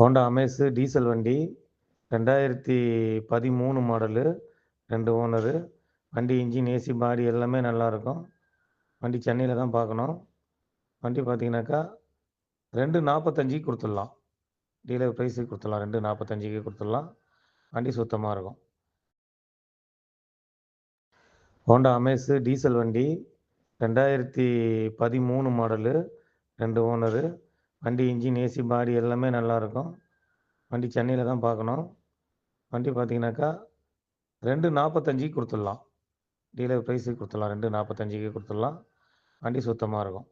Honda Amaze diesel வண்டி ரெண்டாயிரத்தி பதிமூணு மாடலு ரெண்டு ஓனரு. வண்டி இன்ஜின் ஏசி பாடி எல்லாமே நல்லாயிருக்கும். வண்டி சென்னையில் தான் பார்க்கணும். வண்டி பார்த்தீங்கன்னாக்கா ரெண்டு நாற்பத்தஞ்சிக்கு கொடுத்துட்லாம். டீலர் ப்ரைஸுக்கு கொடுத்துட்லாம். ரெண்டு நாற்பத்தஞ்சிக்கு கொடுத்துட்லாம். வண்டி சுத்தமாக இருக்கும். ஹோண்டா அமேஸு டீசல் வண்டி ரெண்டாயிரத்தி பதிமூணு மாடலு ரெண்டு ஓனரு. வண்டி இன்ஜின் ஏசி பாடி எல்லாமே நல்லாயிருக்கும். வண்டி சென்னையில் தான் பார்க்கணும். வண்டி பார்த்தீங்கன்னாக்கா ரெண்டு நாற்பத்தஞ்சிக்கு கொடுத்துடலாம். டீலர் ப்ரைஸுக்கு கொடுத்துட்லாம். ரெண்டு நாற்பத்தஞ்சிக்கு கொடுத்துட்லாம். வண்டி சுத்தமாக இருக்கும்.